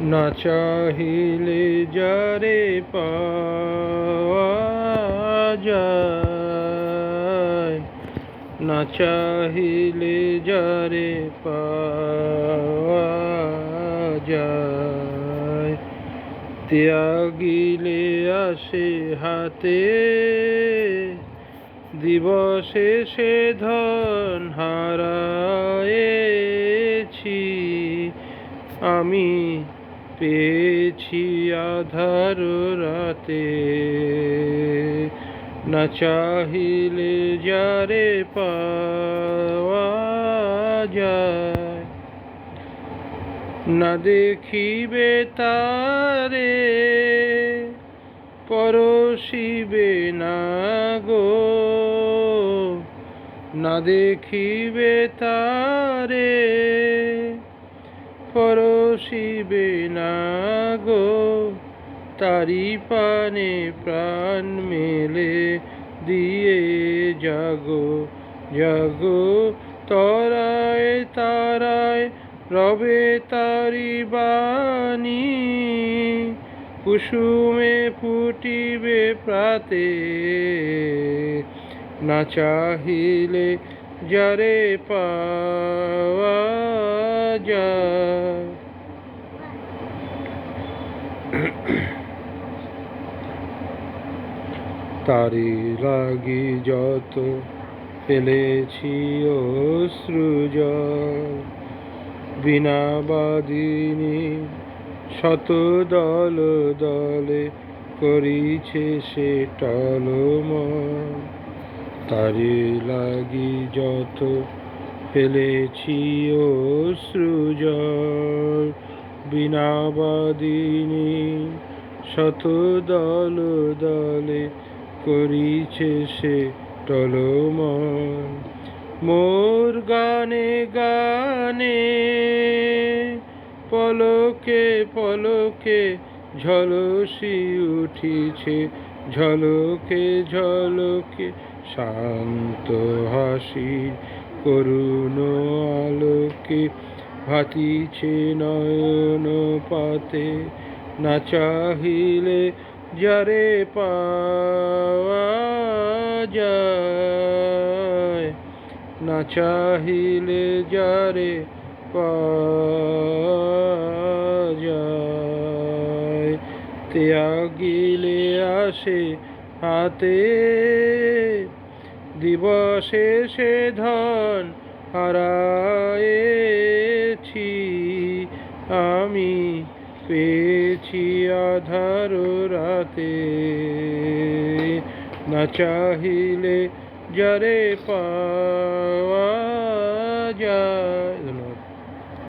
না চাহিলে যারে পাওয়া যায়, না চাহিলে যারে পাওয়া যায়। ত্যাগিলে আসে হাতে, দিবসে সে ধন হারায়েছি। আমি পেয়েছি আধার রাতে। না চাহিলে যারে পাওয়া যায়, না দেখিবে তারে, পরশিবে না গো। না দেখিবে তারে পরশিবে না গো, তারি পানে প্রাণ মেলে দিয়ে জাগো জাগো, তরায় তারায় রবে তারি বাণী। কুসুমে ফুটিবে প্রাতে, না চাহিলে যারে পাওয়া যায়। তারি লাগি যত ফেলেছি অশ্রুজল বিনা বাদিনী শত দল দলে করিছে সে টলম তারি লাগি যত ফেলেছি অশ্রুজল বিনা বাদিনী শত দল দলে করিছে সে টলমন মোর গানে গানে পলকে পলকে ঝলসি উঠিছে, ঝলকে ঝলকে শান্ত হাসি করুণ আলোকে ভাতিছে নয়ন পাতে, না চাহিলে যারে পাওয়া যায়। না চাহিলে যারে যায়। ত্যাগিলে আসে হাতে, দিবসে সে ধন হারায়েছি আমি পেয়েছি আধার রাতে। না চাহিলে যারে পাওয়া যায়